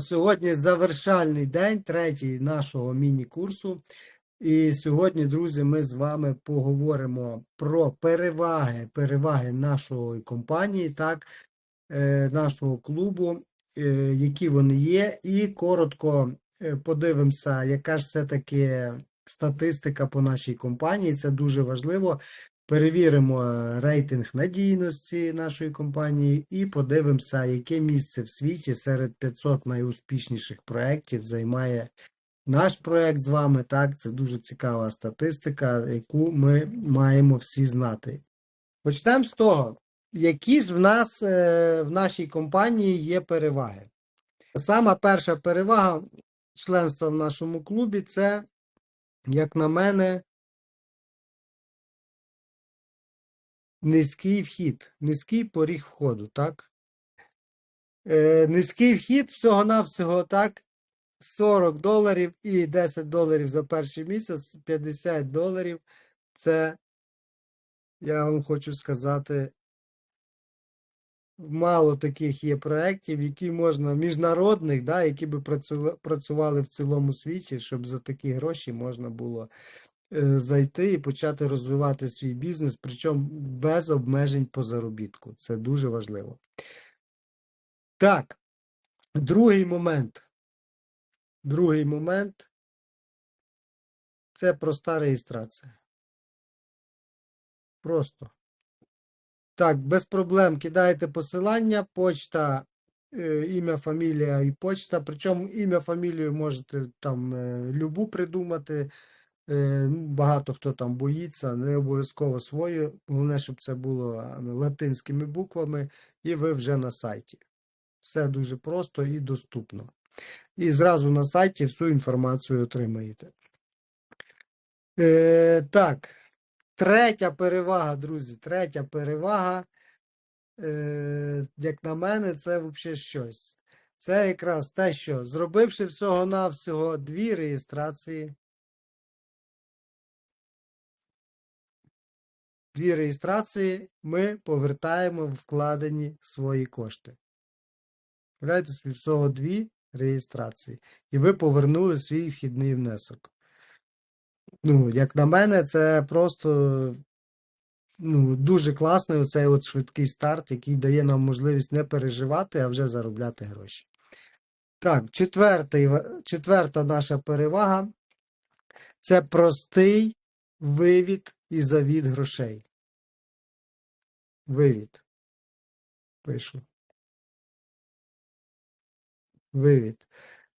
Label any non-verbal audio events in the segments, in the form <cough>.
Сьогодні завершальний день, третій нашого міні-курсу. І сьогодні, друзі, ми з вами поговоримо про переваги, переваги нашої компанії, так, е, нашого клубу, е, які вони є, і коротко е, подивимося, яка ж все-таки статистика по нашій компанії. Це дуже важливо. Перевіримо е, рейтинг надійності нашої компанії і подивимося, яке місце в світі серед 500 найуспішніших проєктів займає наш проєкт з вами. Так, це дуже цікава статистика, яку ми маємо всі знати. Почнемо з того, які ж в нас е, в нашій компанії є переваги. Сама перша перевага членства в нашому клубі це, як на мене, низький вхід, низький поріг входу, так? Е, низький вхід всього-навсього так. 40 доларів і 10 доларів за перший місяць, 50 доларів. Це, я вам хочу сказати, мало таких є проєктів, які можна, міжнародних, да, які би працюва- працювали в цілому світі, щоб за такі гроші можна було зайти і почати розвивати свій бізнес, причому без обмежень по заробітку. Це дуже важливо. Так, другий момент. Другий момент це проста реєстрація. Просто. Так, без проблем кидаєте посилання, почта, е, ім'я, фамілія і почта. Причому ім'я, фамілію можете там е, любу придумати. Е, Багато хто там боїться, не обов'язково свою. Головне, щоб це було латинськими буквами, і ви вже на сайті. Все дуже просто і доступно. І зразу на сайті всю інформацію отримаєте. Е, так, третя перевага, друзі. Третя перевага, е, як на мене, це взагалі щось. Це якраз те, що зробивши всього-навсього дві реєстрації. Дві реєстрації ми повертаємо вкладені свої кошти. Уявляєте всього дві реєстрації. І ви повернули свій вхідний внесок. Ну, як на мене, це просто ну, дуже класний оцей от швидкий старт, який дає нам можливість не переживати, а вже заробляти гроші. Так, четвертий, четверта наша перевага це простий вивід і завід грошей. Вивід. Пишу. Вивід.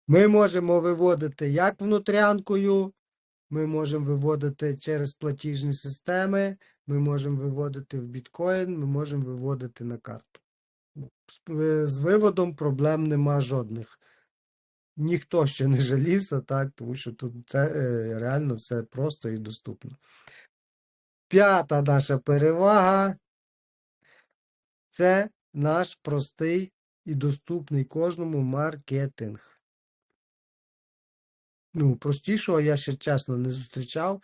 Ми можемо виводити як внутрянкою, ми можемо виводити через платіжні системи, ми можемо виводити в біткоін, ми можемо виводити на карту. З, е, виводом проблем нема жодних. Ніхто ще не жалівся, так, тому що тут е, реально все просто і доступно. П'ята наша перевага це наш простий і доступний кожному маркетинг. Ну, простішого я ще чесно не зустрічав.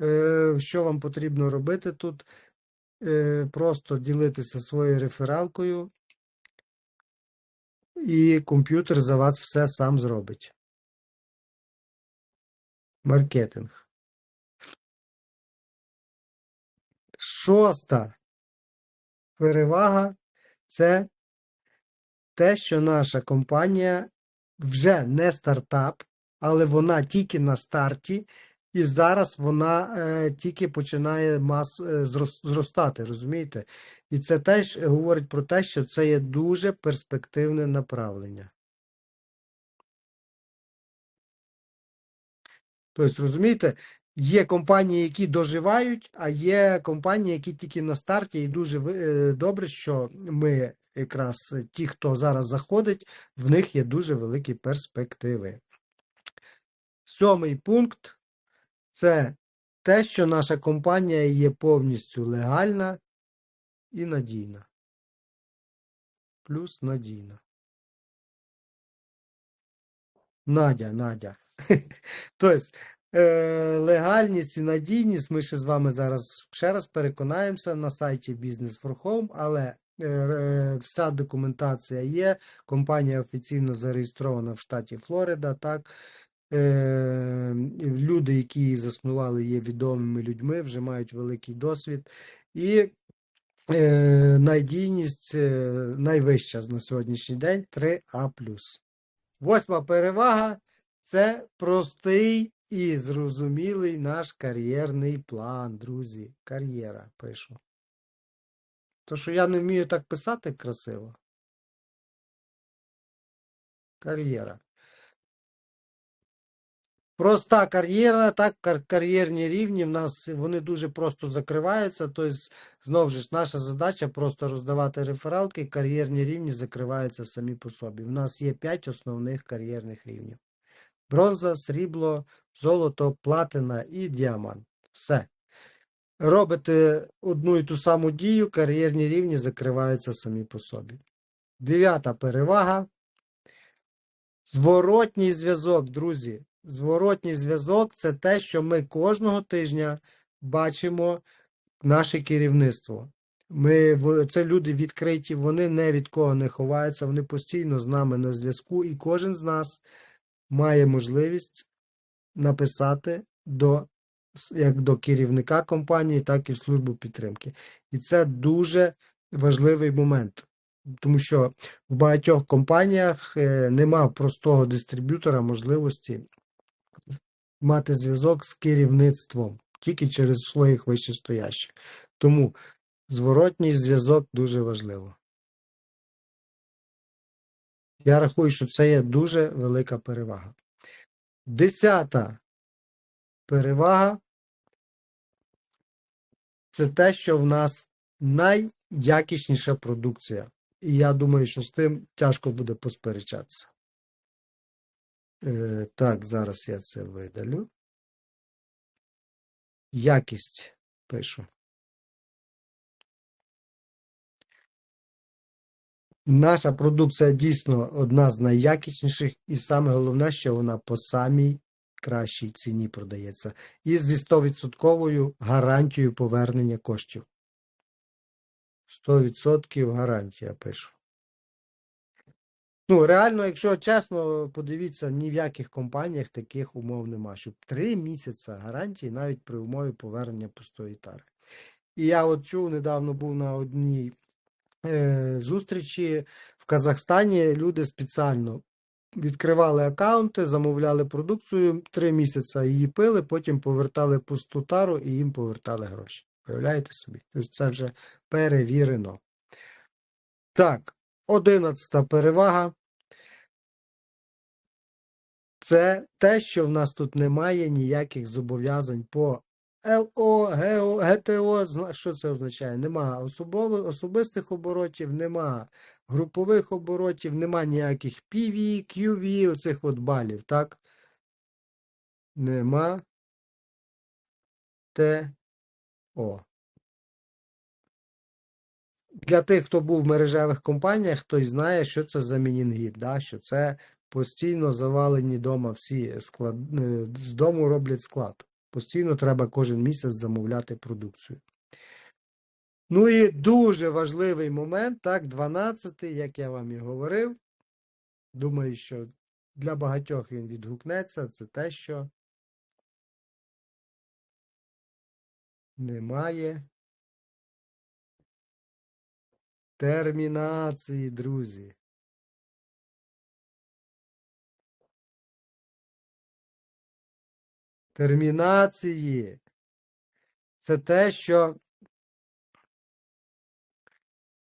Е, що вам потрібно робити тут? Е, просто ділитися своєю рефералкою, і комп'ютер за вас все сам зробить. Маркетинг. Шоста перевага це те, що наша компанія вже не стартап, але вона тільки на старті, і зараз вона е, тільки починає мас, е, зростати, розумієте? І це теж говорить про те, що це є дуже перспективне направлення. Тобто, розумієте, є компанії, які доживають, а є компанії, які тільки на старті, і дуже е, добре, що ми якраз е, ті, хто зараз заходить, в них є дуже великі перспективи. Сьомий пункт це те, що наша компанія є повністю легальна і надійна. Плюс надійна. Надя, Надя. <laughs> Тобто, легальність і надійність ми ще з вами зараз ще раз переконаємося на сайті Business for Home, але е, е, вся документація є. Компанія офіційно зареєстрована в штаті Флорида. Так. Е, люди, які її заснували, є відомими людьми, вже мають великий досвід. І е, надійність е, найвища на сьогоднішній день 3А. Восьма перевага це простий і зрозумілий наш кар'єрний план, друзі. Кар'єра пишу. То, що я не вмію так писати красиво. Кар'єра. Проста кар'єра, так, кар- кар'єрні рівні в нас вони дуже просто закриваються. Тобто, знову ж наша задача просто роздавати рефералки, кар'єрні рівні закриваються самі по собі. У нас є 5 основних кар'єрних рівнів: бронза, срібло, золото, платина і діамант. Все. Робите одну і ту саму дію, кар'єрні рівні закриваються самі по собі. Дев'ята перевага. Зворотній зв'язок, друзі. Зворотній зв'язок це те, що ми кожного тижня бачимо наше керівництво. Ми, це люди відкриті, вони не від кого не ховаються, вони постійно з нами на зв'язку, і кожен з нас має можливість написати до, як до керівника компанії, так і в службу підтримки. І це дуже важливий момент. Тому що в багатьох компаніях е, нема простого дистриб'ютора можливості мати зв'язок з керівництвом тільки через своїх вищестоящих. Тому зворотній зв'язок дуже важливо. Я рахую, що це є дуже велика перевага. Десята перевага це те, що в нас найякісніша продукція. І я думаю, що з тим тяжко буде посперечатися. Е, так, зараз я це видалю. Якість пишу. Наша продукція дійсно одна з найякісніших, і саме головне, що вона по самій кращій ціні продається. І зі 100% гарантією повернення коштів. 100% гарантія пишу. Ну, реально, якщо чесно, подивіться, ні в яких компаніях таких умов нема, щоб три місяці гарантії навіть при умові повернення пустої тари. І я от чув, недавно був на одній зустрічі в Казахстані. Люди спеціально відкривали аккаунти, замовляли продукцію, три місяці її пили, потім повертали пусту тару і їм повертали гроші. Уявляєте собі? Тобто це вже перевірено. Так, одинадцята перевага. Це те, що в нас тут немає ніяких зобов'язань по ЛО, ГО, ГТО. Що це означає? Нема особови- особистих оборотів, нема групових оборотів, нема ніяких PV, QV, оцих от балів, так? Нема ТО. Для тих, хто був в мережевих компаніях, той знає, що це за мінінгіт, да? що це постійно завалені дома всі склад... е, з дому роблять склад. Постійно треба кожен місяць замовляти продукцію. Ну і дуже важливий момент, так, 12-й, як я вам і говорив. Думаю, що для багатьох він відгукнеться. Це те, що немає термінації, друзі. Термінації. Це те, що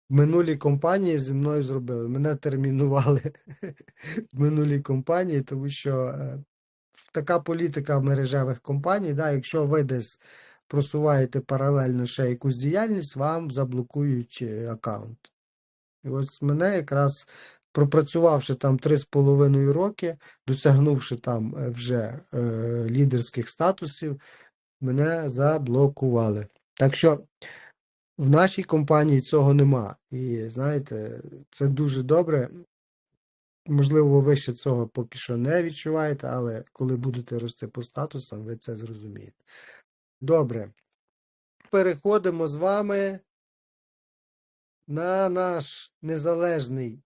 в минулій компанії зі мною зробили. Мене термінували <laughs> в минулій компанії, тому що е, така політика мережевих компаній, да, якщо ви десь просуваєте паралельно ще якусь діяльність, вам заблокують е, аккаунт. І ось мене якраз пропрацювавши там 3,5 роки, досягнувши там е, вже е, лідерських статусів, мене заблокували. Так що в нашій компанії цього нема. І знаєте, це дуже добре. Можливо, ви ще цього поки що не відчуваєте, але коли будете рости по статусам, ви це зрозумієте. Добре. Переходимо з вами на наш незалежний,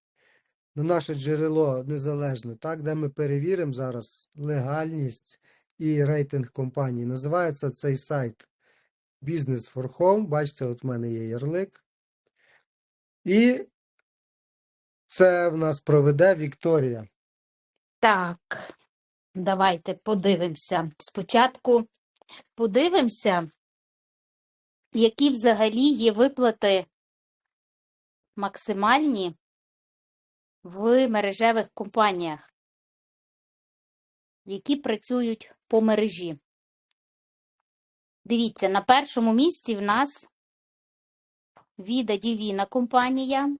на наше джерело незалежне, так, де ми перевіримо зараз легальність і рейтинг компанії. Називається цей сайт Business for Home. Бачите, от в мене є ярлик. І це в нас проведе Вікторія. Так, давайте подивимося. Спочатку подивимося, які взагалі є виплати максимальні в мережевих компаніях, які працюють по мережі. Дивіться, на першому місці в нас Віда Дівіна компанія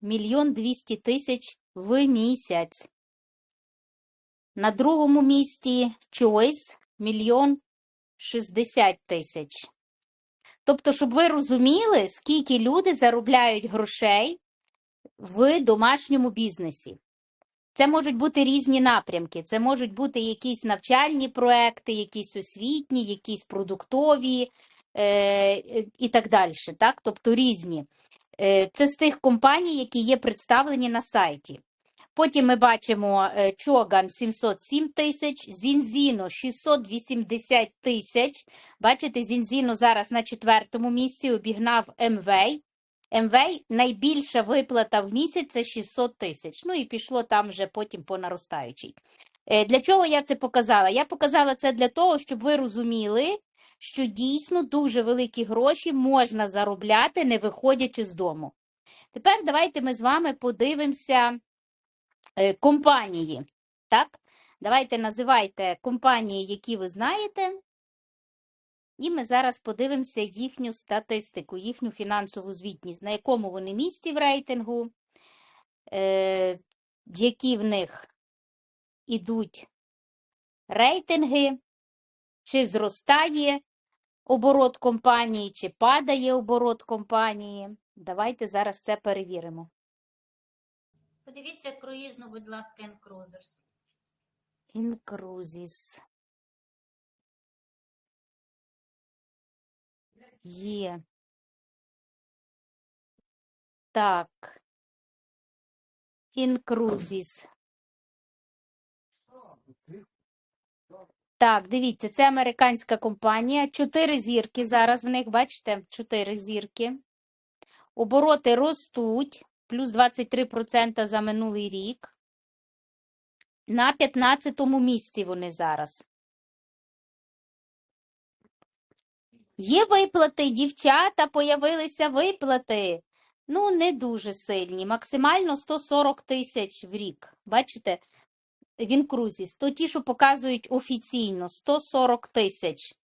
мільйон двісті тисяч в місяць. На другому місці Choice мільйон шістдесят тисяч. Тобто, щоб ви розуміли, скільки люди заробляють грошей в домашньому бізнесі. Це можуть бути різні напрямки. Це можуть бути якісь навчальні проекти, якісь освітні, якісь продуктові е, і так далі. Так? Тобто різні. Е, Це з тих компаній, які є представлені на сайті. Потім ми бачимо е, Чоган 707 тисяч, Зінзіно 680 тисяч. Бачите, Зінзіно зараз на четвертому місці обігнав МВей. МВей найбільша виплата в місяць це 600 тисяч. Ну і пішло там вже потім по наростаючій. Е, Для чого я це показала? Я показала це для того, щоб ви розуміли, що дійсно дуже великі гроші можна заробляти, не виходячи з дому. Тепер давайте ми з вами подивимося е, компанії. Так? Давайте називайте компанії, які ви знаєте. І ми зараз подивимося їхню статистику, їхню фінансову звітність, на якому вони місці в рейтингу, е, які в них ідуть рейтинги, чи зростає оборот компанії, чи падає оборот компанії. Давайте зараз це перевіримо. Подивіться круїзну, будь ласка, Cruisers. Інкрузіс. Є. Так. Інкрузіс. Так, дивіться, це американська компанія. Чотири зірки зараз в них, бачите, чотири зірки. Обороти ростуть, плюс 23% за минулий рік. На 15-му місці вони зараз. Є виплати, дівчата, появилися виплати. Ну, не дуже сильні. Максимально 140 тисяч в рік. Бачите, в інкрузі. То ті, що показують офіційно, 140 тисяч.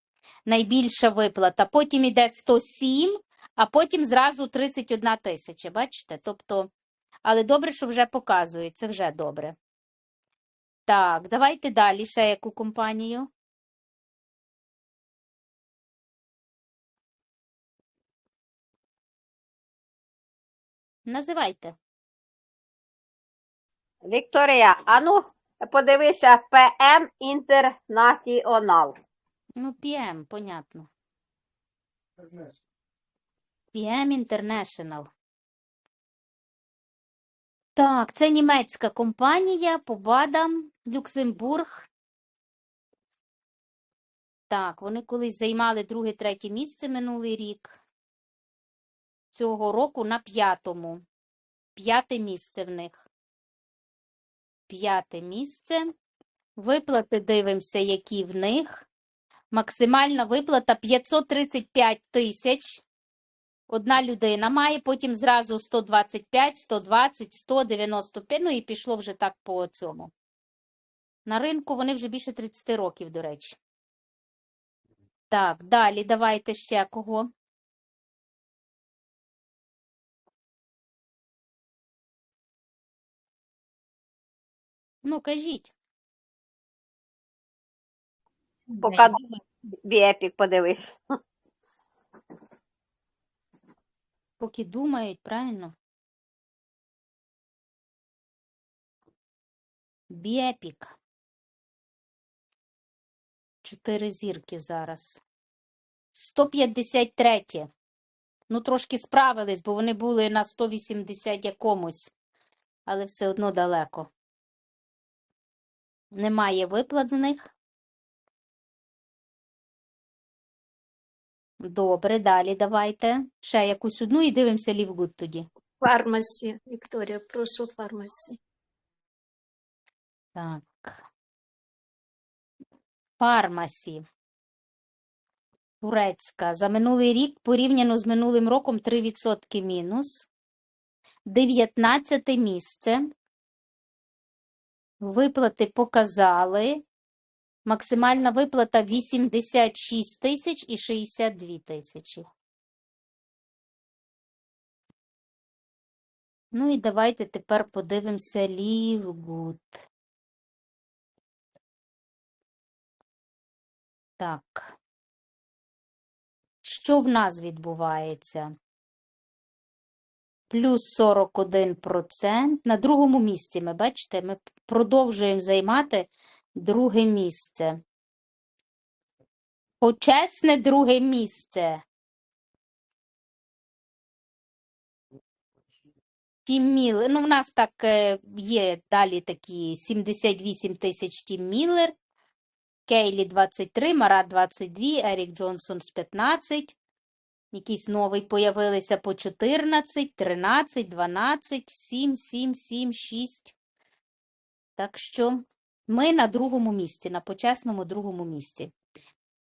Найбільша виплата. Потім іде 107, а потім зразу 31 тисяча. Бачите? Тобто, але добре, що вже показують. Це вже добре. Так, давайте далі. Ще яку компанію? Називайте. Вікторія, ану, подивися ПМ Інтернаціонал. Ну, PM, понятно. PM International. Так, це німецька компанія по БАДам, Люксембург. Так, вони колись займали друге-третє місце минулий рік. Цього року на п'ятому. П'яте місце в них. П'яте місце. Виплати дивимося, які в них. Максимальна виплата 535 тисяч. Одна людина має, потім зразу 125, 120, 195, ну і пішло вже так по цьому. На ринку вони вже більше 30 років, до речі. Так, далі давайте ще кого. Ну, кажіть. Поки Біепік подивись. Поки думають, правильно? Біепік. Чотири зірки зараз. 153. Ну, трошки справились, бо вони були на 180 якомусь, але все одно далеко. Немає виплат. Добре, далі давайте. Ще якусь одну і дивимося Лівгуд тоді. Фармасі, Вікторія, прошу фармасі. Так. Фармасі. Турецька. За минулий рік порівняно з минулим роком 3% мінус. 19 місце. Виплати показали. Максимальна виплата 86 тисяч і 62 тисячі. Ну і давайте тепер подивимося Лівгуд. Так. Що в нас відбувається? Плюс 41%. На другому місці ми, бачите, ми продовжуємо займати друге місце. Почесне друге місце. Тім Міллер. Ну, в нас так е, є далі такі 78 тисяч Тім Міллер. Кейлі 23, Марат 22, Ерік Джонсон з 15. Якісь новий появилися по 14, 13, 12, 7, 7, 7, 6. Так що ми на другому місці, на почесному другому місці.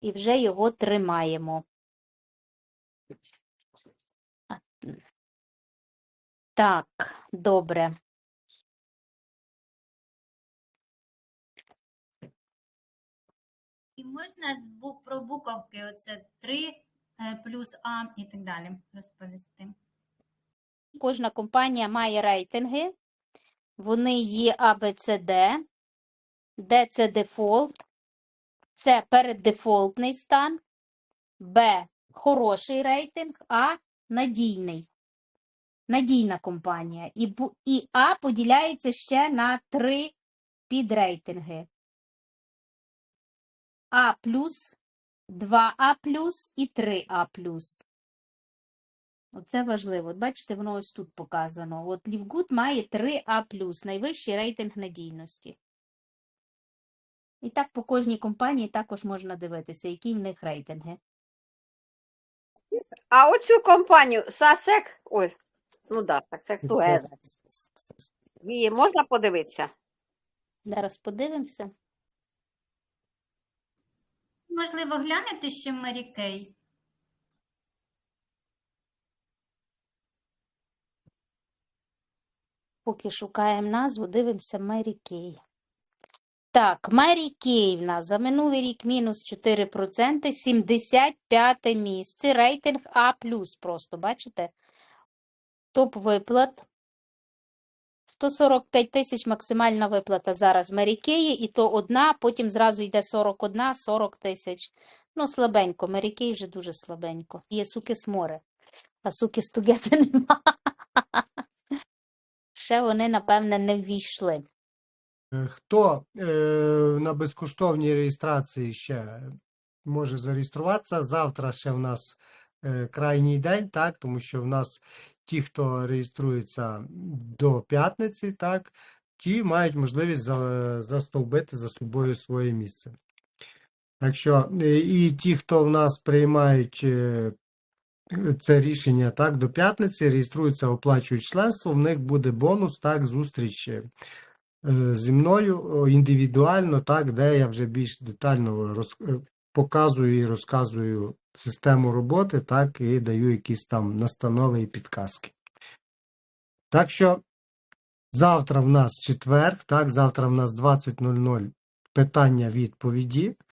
І вже його тримаємо. Так, добре. І можна про буковки оце 3 плюс А і так далі розповісти. Кожна компанія має рейтинги. Вони є Д. Д це дефолт. С переддефолтний стан. Б хороший рейтинг, А надійний. Надійна компанія. І, і А поділяється ще на три підрейтинги. А плюс, 2А плюс і 3А плюс. Оце важливо. От бачите, воно ось тут показано. От Лівгуд має 3А+, найвищий рейтинг надійності. І так по кожній компанії також можна дивитися, які в них рейтинги. А оцю компанію Сасек, ой, ну да, так, це Тугезер. Її можна подивитися? Зараз подивимося. Можливо, глянути ще Мері Кей. Поки шукаємо назву, дивимося Мері Кей. Так, Мері Кей в нас за минулий рік мінус 4%, 75 місце, рейтинг А+, просто, бачите? Топ виплат. 145 тисяч максимальна виплата зараз Мері Кеї, і то одна, потім зразу йде 41, 40 тисяч. Ну, слабенько, Мері Кей вже дуже слабенько. Є суки сморе, а суки стугети <laughs> нема. Ще вони, напевне, не ввійшли. Е, Хто е, на безкоштовній реєстрації ще може зареєструватися? Завтра ще в нас е, крайній день, так, тому що в нас ті, хто реєструється до п'ятниці, так, ті мають можливість за, застовбити за собою своє місце. Так що е, і ті, хто в нас приймають е, це рішення так, до п'ятниці, реєструються, оплачують членство, в них буде бонус, так, зустріч е, зі мною індивідуально, так, де я вже більш детально роз, показую і розказую систему роботи, так, і даю якісь там настанови і підказки. Так що завтра в нас четвер, так, завтра в нас 20.00 питання-відповіді.